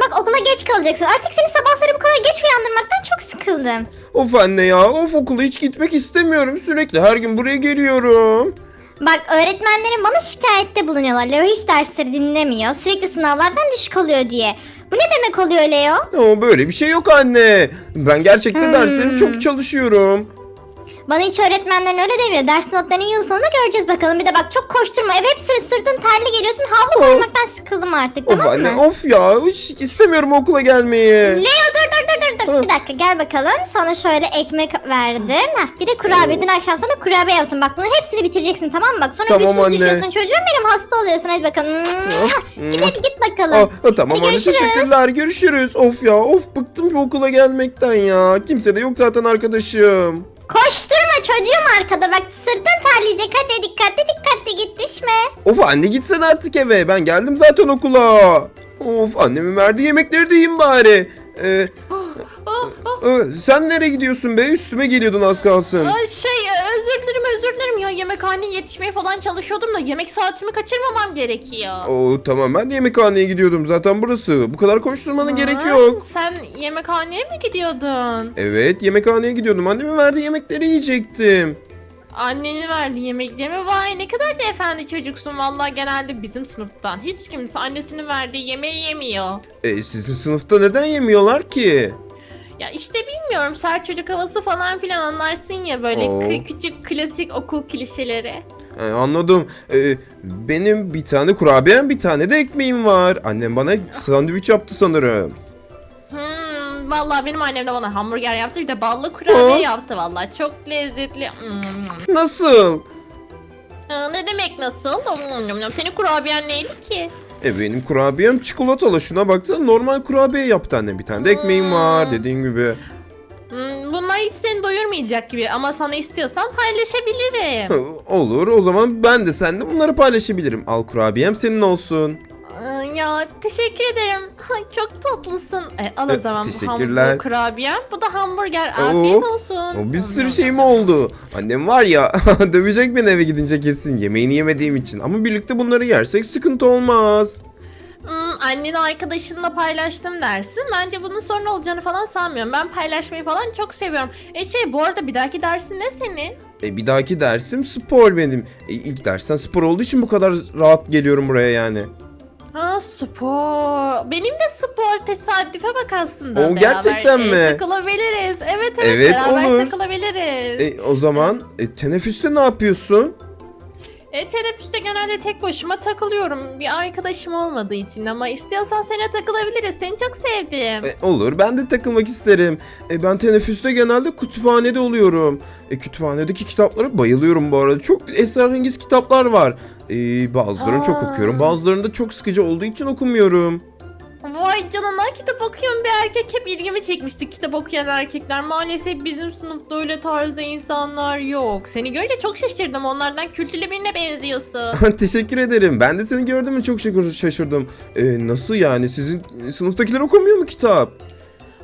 bak okula geç kalacaksın. Artık seni sabahları bu kadar geç uyandırmaktan çok sıkıldım. Of anne ya of okula hiç gitmek istemiyorum. Sürekli her gün buraya geliyorum. Bak öğretmenlerin bana şikayette bulunuyorlar. Leo hiç dersleri dinlemiyor. Sürekli sınavlardan düşük oluyor diye. Bu ne demek oluyor Leo? Ama böyle bir şey yok anne. Ben gerçekten Hmm. derslerim çok çalışıyorum. Bana hiç öğretmenlerin öyle demiyor. Ders notlarını yıl sonunda göreceğiz bakalım. Bir de bak çok koşturma. Ev hepsini sırtın terli geliyorsun. Havlu Oh. Sıkıldım artık Of tamam anne mı? of ya hiç istemiyorum okula gelmeyi. Leo dur dur dur dur dur. Ha. Bir dakika gel bakalım. Sana şöyle ekmek verdim. Heh, bir de kurabiye. Dün akşam sana kurabiye yaptım. Bak bunun hepsini bitireceksin tamam mı? Bak sonra Tamam güçsüz anne. düşüyorsun. Çocuğum benim hasta oluyorsun. Hadi bakalım. Git hadi git bakalım. Aa, tamam Hadi anne görüşürüz. teşekkürler görüşürüz. Of ya of bıktım bu okula gelmekten ya. Kimse de yok zaten arkadaşım. Koşturma çocuğum arkada. Bak sırtın terleyecek. Hadi dikkatli dikkatli git düşme. Of anne gitsen artık eve ben geldim zaten okula. Of annemin verdiği yemekleri de yiyeyim bari. Ee, Oh, oh. e, sen nereye gidiyorsun be üstüme geliyordun az kalsın. Ay, şey özür dilerim özür dilerim ya yemekhaneye yetişmeye falan çalışıyordum da yemek saatimi kaçırmamam gerekiyor. Oo tamam ben de yemekhaneye gidiyordum zaten burası. Bu kadar koşturmanın gerek Ha, yok. Sen yemekhaneye mi gidiyordun? Evet yemekhaneye gidiyordum. Annemin verdiği yemekleri yiyecektim. Annenin verdiği yemekleri mi? Vay ne kadar da efendi çocuksun vallahi genelde bizim sınıftan. Hiç kimse annesinin verdiği yemeği yemiyor. E, sizin sınıfta neden yemiyorlar ki? Ya işte bilmiyorum sert çocuk havası falan filan anlarsın ya böyle Oo. kı- küçük klasik okul klişeleri. E, anladım. E, benim bir tane kurabiyem bir tane de ekmeğim var. Annem bana sandviç yaptı sanırım. Hmm, vallahi benim annem de bana hamburger yaptı bir de ballı kurabiye Aa. yaptı vallahi çok lezzetli. Hmm. Nasıl? Aa, ne demek nasıl? Hmm, Senin kurabiyen neydi ki? E benim kurabiyem çikolatalı. Şuna baksana normal kurabiye yaptı annem. Bir tane de ekmeğim var dediğin gibi. Hmm, bunlar hiç seni doyurmayacak gibi ama sana istiyorsan paylaşabilirim. Olur o zaman ben de seninle bunları paylaşabilirim. Al kurabiyem senin olsun. Ya teşekkür ederim. Çok tatlısın. E, al o E, zaman bu teşekkürler. hamburger kurabiyem. Bu da hamburger. Afiyet Oo, olsun. O bir sürü şeyim oldu. Annem var ya dövecek beni eve gidince kesin yemeğini yemediğim için. Ama birlikte bunları yersek sıkıntı olmaz. Hmm, anneni arkadaşınla paylaştım dersin. Bence bunun sorun olacağını falan sanmıyorum. Ben paylaşmayı falan çok seviyorum. E şey bu arada bir dahaki dersin ne senin? E, bir dahaki dersim spor benim. E, ilk dersten spor olduğu için bu kadar rahat geliyorum buraya yani. Ha spor. Benim de spor tesadüfe bak aslında. Beraber, gerçekten e, mi? takılabiliriz. Evet evet, Evet, beraber olur. takılabiliriz. E, o zaman e, teneffüste ne yapıyorsun? E, teneffüste genelde tek başıma takılıyorum. Bir arkadaşım olmadığı için ama istiyorsan seninle takılabiliriz. Seni çok sevdim. E, olur ben de takılmak isterim. E, ben teneffüste genelde kütüphanede oluyorum. E, kütüphanedeki kitaplara bayılıyorum bu arada. Çok esrarengiz kitaplar var. E, bazılarını çok Aa. okuyorum. Bazılarını da çok sıkıcı olduğu için okumuyorum. Vay canına kitap okuyan bir erkek hep ilgimi çekmişti. Kitap okuyan erkekler. Maalesef bizim sınıfta öyle tarzda insanlar yok. Seni görünce çok şaşırdım. Onlardan kültürlü birine benziyorsun. Teşekkür ederim. Ben de seni gördüm çok şaşır- şaşırdım. E, nasıl yani sizin sınıftakiler okumuyor mu kitap?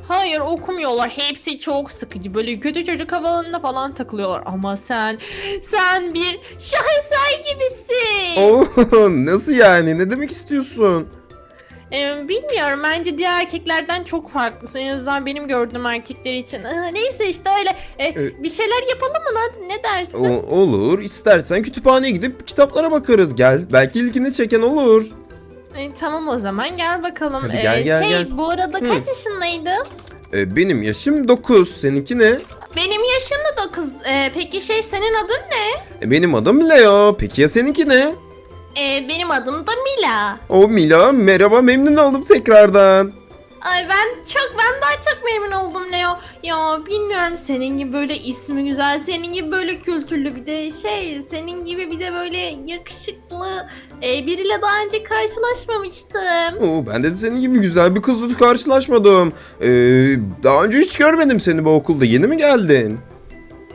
Hayır okumuyorlar. Hepsi çok sıkıcı. Böyle kötü çocuk havalarında falan takılıyorlar. Ama sen, sen bir şaheser gibisin. Oo, nasıl yani? Ne demek istiyorsun? Ee, bilmiyorum bence diğer erkeklerden çok farklısın. En azından benim gördüğüm erkekler için. Ee, neyse işte öyle. Ee, Ee, bir şeyler yapalım mı lan? Ne dersin? O- olur. İstersen kütüphaneye gidip kitaplara bakarız. Gel. Belki ilgini çeken olur. Ee, tamam o zaman gel bakalım. Hadi gel, gel, şey gel. bu arada Hı. kaç yaşındaydın? E, benim yaşım 9. Seninki ne? Benim yaşım da 9. Ee, peki şey senin adın ne? E, benim adım Leo. Peki ya seninki ne? Ee, benim adım da Mila. O Mila. Merhaba memnun oldum tekrardan. Ay ben çok ben daha çok memnun oldum Leo. Ya bilmiyorum senin gibi böyle ismi güzel, senin gibi böyle kültürlü bir de şey, senin gibi bir de böyle yakışıklı e, biriyle daha önce karşılaşmamıştım. Oo, ben de senin gibi güzel bir kızla karşılaşmadım. E, daha önce hiç görmedim seni bu okulda. Yeni mi geldin?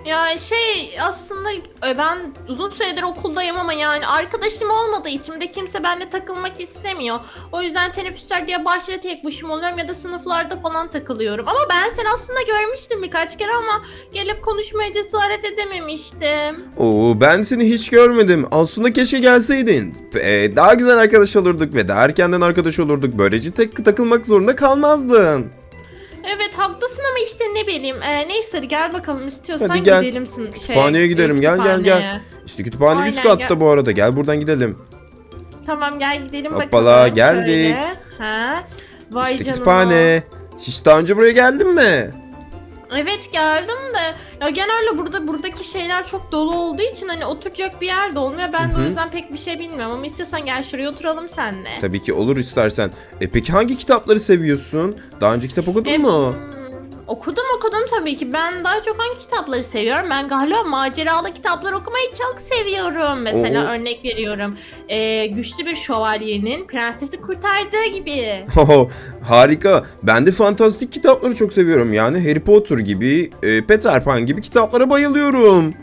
Ya şey aslında e, ben uzun süredir okuldayım ama yani arkadaşım olmadığı için de kimse benimle takılmak istemiyor. O yüzden teneffüsler diye bahçede tek başıma oluyorum ya da sınıflarda falan takılıyorum. Ama ben seni aslında görmüştüm birkaç kere ama gelip konuşmaya cesaret edememiştim. Oo ben seni hiç görmedim. Aslında keşke gelseydin. Ee, daha güzel arkadaş olurduk ve daha erkenden arkadaş olurduk. Böylece tek takılmak zorunda kalmazdın. Evet haklısın ama işte ne bileyim. E, neyse hadi gel bakalım istiyorsan Hadi gel. gidelim. Şey, Kütüphaneye gidelim. Gel, gel, gel. İşte kütüphane Aynen, üst katta gel. bu arada. Gel buradan gidelim. Tamam gel gidelim Hoppala, bakalım. geldik. Şöyle. Ha? Vay işte canına. kütüphane. Hiç daha önce buraya geldin mi? Evet geldim de ya genelde burada buradaki şeyler çok dolu olduğu için hani oturacak bir yer de olmuyor. Ben de Hı o hı. yüzden pek bir şey bilmiyorum ama istiyorsan gel şuraya oturalım seninle. Tabii ki olur istersen. E peki hangi kitapları seviyorsun? Daha önce kitap okudun mu? Okudum okudum tabii ki. Ben daha çok hangi kitapları seviyorum? Ben galiba maceralı kitaplar okumayı çok seviyorum. Mesela Oo. örnek veriyorum. Ee, güçlü bir şövalyenin prensesi kurtardığı gibi. Oho, harika. Ben de fantastik kitapları çok seviyorum. Yani Harry Potter gibi, e, Peter Pan gibi kitaplara bayılıyorum.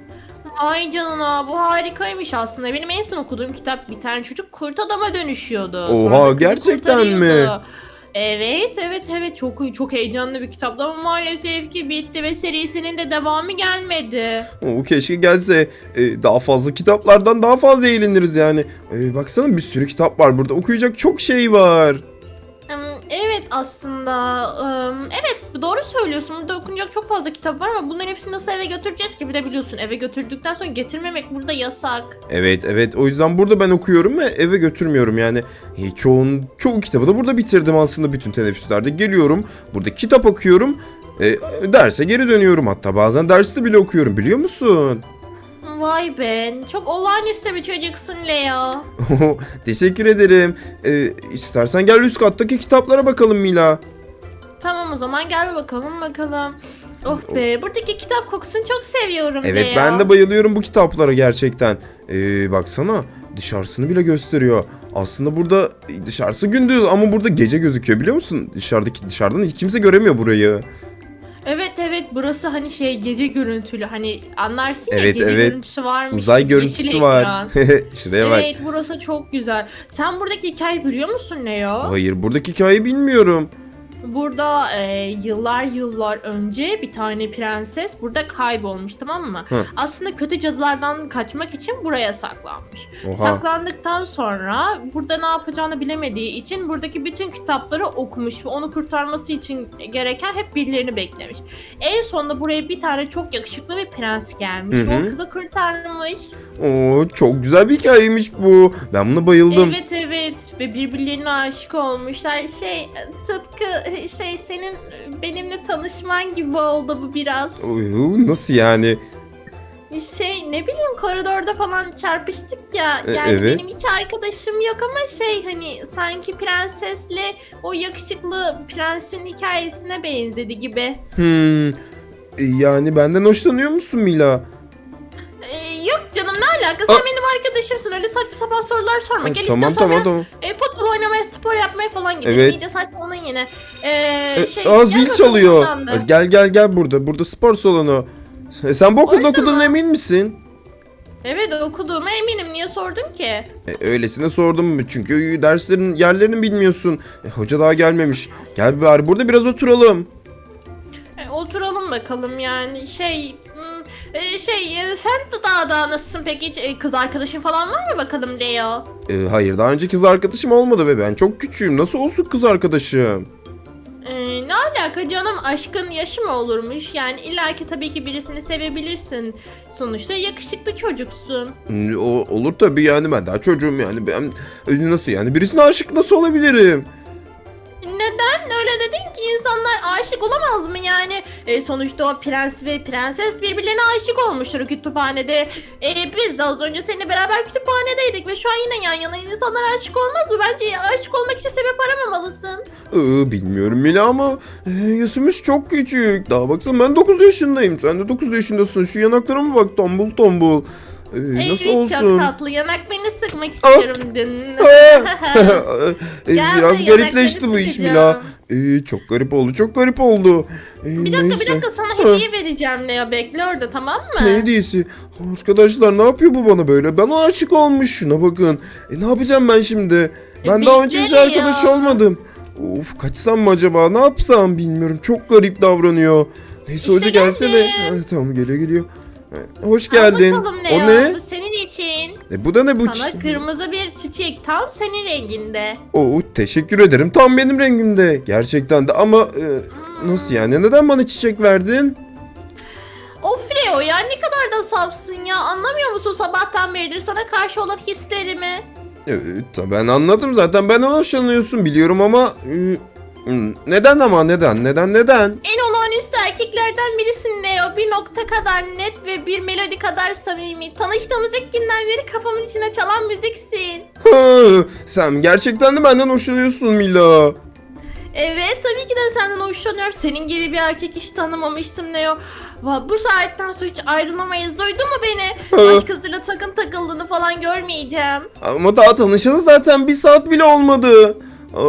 Ay canına bu harikaymış aslında. Benim en son okuduğum kitap bir tane çocuk kurt adama dönüşüyordu. Oha, Sonra da kızı gerçekten mi? kurtarıyordu. Evet evet evet çok çok heyecanlı bir kitaptı ama maalesef ki bitti ve serisinin de devamı gelmedi. O keşke gelse. E, daha fazla kitaplardan daha fazla eğleniriz yani. E, baksana bir sürü kitap var burada. Okuyacak çok şey var. Evet aslında evet doğru söylüyorsun burada okunacak çok fazla kitap var ama bunların hepsini nasıl eve götüreceğiz ki bir de biliyorsun eve götürdükten sonra getirmemek burada yasak. Evet evet o yüzden burada ben okuyorum ve eve götürmüyorum yani. E, çoğun, çoğu kitabı da burada bitirdim aslında bütün teneffüslerde. Geliyorum burada kitap okuyorum. E, derse geri dönüyorum hatta bazen derste bile okuyorum biliyor musun? Vay be çok olağanüstü bir çocuksun Leo. Teşekkür ederim. E, istersen gel üst kattaki kitaplara bakalım Mila. Tamam o zaman gel bakalım bakalım. Oh be buradaki kitap kokusunu çok seviyorum Evet Leo. ben de bayılıyorum bu kitaplara gerçekten. Ee, baksana dışarısını bile gösteriyor. Aslında burada dışarısı gündüz ama burada gece gözüküyor biliyor musun? Dışarıdaki dışarıdan hiç kimse göremiyor burayı. Evet evet burası hani şey gece görüntülü hani anlarsın ya Evet, gece evet. görüntüsü varmış. Uzay gibi, yeşil görüntüsü var. ekran. Şuraya bak. Evet burası çok güzel. Sen buradaki hikayeyi biliyor musun Leo? Hayır buradaki hikayeyi bilmiyorum. Burada e, yıllar yıllar önce bir tane prenses burada kaybolmuş tamam mı? Hı. Aslında kötü cadılardan kaçmak için buraya saklanmış. Oha. Saklandıktan sonra burada ne yapacağını bilemediği için buradaki bütün kitapları okumuş ve onu kurtarması için gereken hep birilerini beklemiş. En sonunda buraya bir tane çok yakışıklı bir prens gelmiş Hı hı. o kızı kurtarmış. Oo, çok güzel bir hikayeymiş bu. Ben buna bayıldım. Evet evet ve birbirlerine aşık olmuşlar. Şey tıpkı şey senin benimle tanışman gibi oldu bu biraz. Oo, nasıl yani? Şey ne bileyim koridorda falan çarpıştık ya. E, Yani evet. benim hiç arkadaşım yok ama şey hani sanki prensesle o yakışıklı prensin hikayesine benzedi gibi. Hmm, e, yani benden hoşlanıyor musun Mila? Alaka sen Aa. benim arkadaşımsın öyle saçma sapan sorular sorma. Gel tamam istiyorsan tamam biraz tamam. e, futbol oynamaya spor yapmaya falan gidelim. Evet. İyice saçmaladın yine. Ee, şey, aa, gel zil bakalım çalıyor. buradan da. Gel gel gel burada. Burada spor salonu. E, sen bu okulda Orada okuduğuna mı? emin misin? Evet okuduğuma eminim. Niye sordun ki? E, öylesine sordum çünkü derslerin yerlerini bilmiyorsun. E, hoca daha gelmemiş. Gel bari burada biraz oturalım. E, oturalım bakalım yani şey hmm, e, şey e, sen de daha daha nasılsın peki hiç e, kız arkadaşın falan var mı bakalım Leo? E, hayır daha önce kız arkadaşım olmadı ve ben çok küçüğüm. Nasıl olsun kız arkadaşım? E, ne alaka canım aşkın yaşı mı olurmuş yani illaki tabii ki birisini sevebilirsin sonuçta yakışıklı çocuksun. Hmm, O, olur tabii yani ben daha çocuğum yani. Ben e, nasıl yani birisine aşık nasıl olabilirim? Neden öyle dedin ki insanlar aşık olamaz mı yani? E, sonuçta o prens ve prenses birbirlerine aşık olmuştur kütüphanede. E, biz de az önce seninle beraber kütüphanedeydik ve şu an yine yan yana insanlar aşık olmaz mı? Bence aşık olmak için sebep aramamalısın. Ee, bilmiyorum Mila ama e, yaşımız çok küçük. Daha baksana ben 9 yaşındayım. Sen de 9 yaşındasın. Şu yanaklarıma bak tombul tombul. Ee, nasıl evet olsun? çok tatlı. Yanaklarını sıkmak istiyorum. Dın. Aa! Ee, Gel Biraz garipleşti bu iş sıkacağım. Mila. Ee, çok garip oldu çok garip oldu. Ee, Bir dakika bir neyse. dakika sana Ha. hediye vereceğim Leo. Bekle orada tamam mı? Ne hediyesi? Arkadaşlar ne yapıyor bu bana böyle? Ben aşık olmuş şuna bakın. E ne yapacağım ben şimdi? Ben E, daha önce hiç arkadaş olmadım. Of kaçsam mı acaba? Ne yapsam bilmiyorum. Çok garip davranıyor. Neyse İşte hoca gelse de. Ha, tamam geliyor geliyor. Hoş Al geldin. bakalım O ne? Bu senin için. E, bu da ne bu? Sana çi- kırmızı bir çiçek. Tam senin renginde. Oo, teşekkür ederim. Tam benim rengimde. Gerçekten de ama e, nasıl yani? Neden bana çiçek verdin? Of Leo ya ne kadar da safsın ya. Anlamıyor musun sabahtan beridir sana karşı olan hislerimi? Evet ben anladım zaten benden hoşlanıyorsun biliyorum ama e, hmm, neden ama neden neden neden? En olağanüstü erkeklerden birisin Leo. Bir nokta kadar net ve bir melodi kadar samimi. Tanıştığımız ilk günden beri kafamın içine çalan müziksin. Sen gerçekten de benden hoşlanıyorsun Mila. Evet tabii ki de senden hoşlanıyorum. Senin gibi bir erkek hiç tanımamıştım Leo. Va, bu saatten sonra hiç ayrılamayız. Duydun mu beni? Hı. Başkasıyla takım takıldığını falan görmeyeceğim. Ama daha tanışalı zaten bir saat bile olmadı. Aa,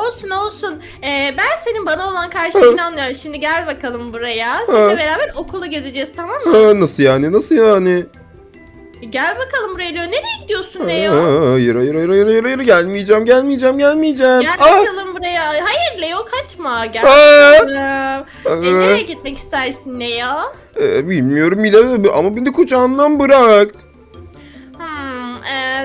Olsun olsun. Ee, ben senin bana olan karşılığını anlıyorum. Şimdi gel bakalım buraya. Seninle beraber okulu gezeceğiz tamam mı? ha, nasıl yani nasıl yani? Gel bakalım buraya Leo. Nereye gidiyorsun Leo? hayır hayır hayır hayır hayır hayır gelmeyeceğim gelmeyeceğim gelmeyeceğim. Gel Ah, bakalım buraya. Hayır Leo kaçma. Gel Aa! bakalım. Aa. E, nereye gitmek istersin Leo? e, bilmiyorum Mila ama beni kucağından bırak.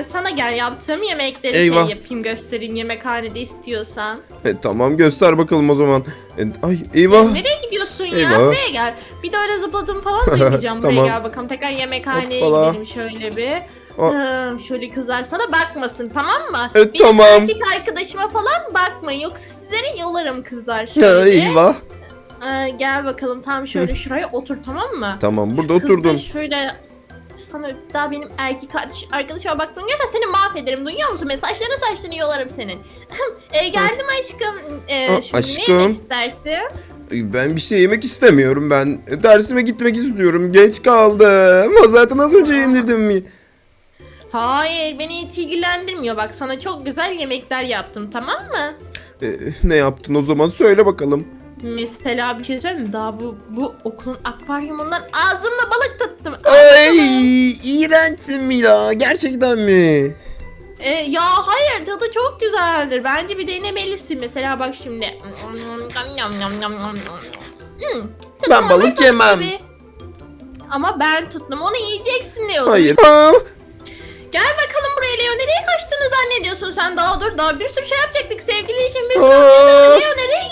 Hmm, e, sana gel yaptığım yemekleri Eyvah. şey yapayım göstereyim yemekhanede istiyorsan. E, tamam göster bakalım o zaman. E, ay eyvah. Nereye gidiyorsun ya? Eyvah. Buraya gel. Bir de öyle zıpladım falan duymayacağım. Buraya Tamam. gel bakalım. Tekrar yemekhaneye Hoppala. gidelim şöyle bir. Hmm, şöyle kızlar sana bakmasın tamam mı? E, Benim tamam. erkek arkadaşıma falan bakmayın. Yoksa sizleri yolarım kızlar şöyle. Ya, eyvah. Ee, gel bakalım tam şöyle şuraya otur tamam mı? Tamam burada Kız da oturdum. şöyle sana daha benim erkek kardeş, arkadaşıma baktığın görsen seni mahvederim duyuyor musun? Ben saçlarını yolarım senin. e, geldim aşkım. E, şimdi aşkım. ne yemek istersin? Ben bir şey yemek istemiyorum ben. Dersime gitmek istiyorum. Geç kaldım. Zaten az önce indirdim mi? Hayır beni hiç ilgilendirmiyor. Bak sana çok güzel yemekler yaptım tamam mı? E, ne yaptın o zaman söyle bakalım. Mesela bir şey söyleyeyim mi? Daha bu, bu okulun akvaryumundan ağzımla balık tuttum. Ay iğrençsin Mila. Gerçekten mi? E, ya hayır tadı çok güzeldir. Bence bir denemelisin. Mesela bak şimdi. Hmm, tadı Ben balık tadı yemem. gibi. Ama ben tuttum. Onu yiyeceksin Leo. Hayır. Aa, Gel bakalım buraya Leo. Nereye kaçtığını zannediyorsun sen? Daha dur. Daha bir sürü şey yapacaktık. Sevgili için bir sürü aa. Leo nereye?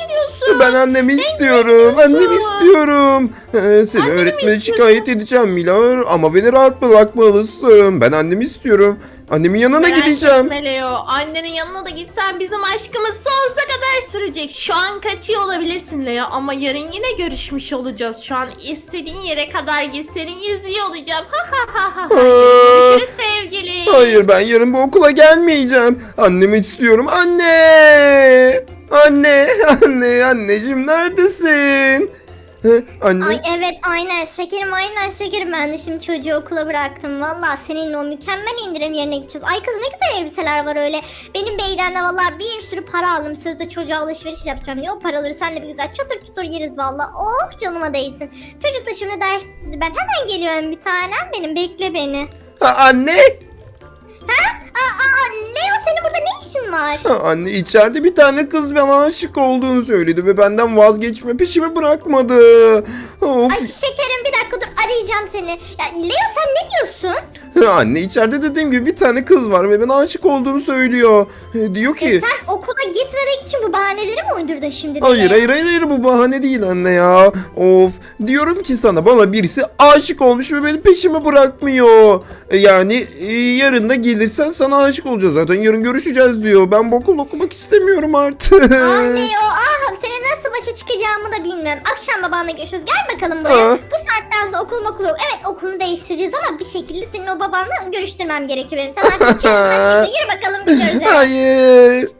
Ben annemi istiyorum. Annemi istiyorum. Ee, seni Annemi öğretmene istiyorsun? şikayet edeceğim Mila. Ama beni rahat bırakmalısın. Ben annemi istiyorum. Annemin yanına Merak gideceğim. etme Leo. Annenin yanına da gitsen bizim aşkımız sonsuza kadar sürecek. Şu an kaçıyor olabilirsin Leo ama yarın yine görüşmüş olacağız. Şu an istediğin yere kadar git seni izliyor olacağım. Ha ha ha ha. Aa, Görüşürüz sevgili. Hayır ben yarın bu okula gelmeyeceğim. Annemi istiyorum. Anne! Anne! Anne! Anneciğim neredesin? Hı, Anne. Ay evet aynen şekerim aynen şekerim ben de şimdi çocuğu okula bıraktım valla seninle o mükemmel indirim yerine gideceğiz. Ay kız ne güzel elbiseler var öyle. Benim beyden de valla bir sürü para aldım sözde çocuğa alışveriş yapacağım diye o paraları senle bir güzel çatır çutur yeriz valla. Oh canıma değsin. Çocuk da şimdi ders ben hemen geliyorum bir tanem benim bekle beni. Ha, anne! İşin var? Ha, anne içeride bir tane kız bana aşık olduğunu söyledi ve benden vazgeçme peşimi bırakmadı. Of. Ay şekerim bir dakika dur arayacağım seni. Ya Leo sen ne diyorsun? Anne içeride dediğim gibi bir tane kız var ve bana aşık olduğunu söylüyor. E, Diyor E, ki sen okula gitmemek için bu bahaneleri mi uydurdun şimdi? Hayır hayır hayır hayır bu bahane değil anne ya. Of diyorum ki sana bana birisi aşık olmuş ve beni peşimi bırakmıyor. E, Yani e, yarın da gelirsen sana aşık olacağız zaten yarın görüşeceğiz diyor. Ben bu okul okumak istemiyorum artık. Ah Leo ah senin nasıl başa çıkacağımı da bilmiyorum. Akşam babanla görüşürüz. Gel bakalım buraya. Aa. Bu saatten sonra okul okul yok. Evet okulunu değiştireceğiz ama bir şekilde senin o babanla görüştürmem gerekiyor benim. Sen artık çık. Yürü bakalım gidiyoruz eve. hayır.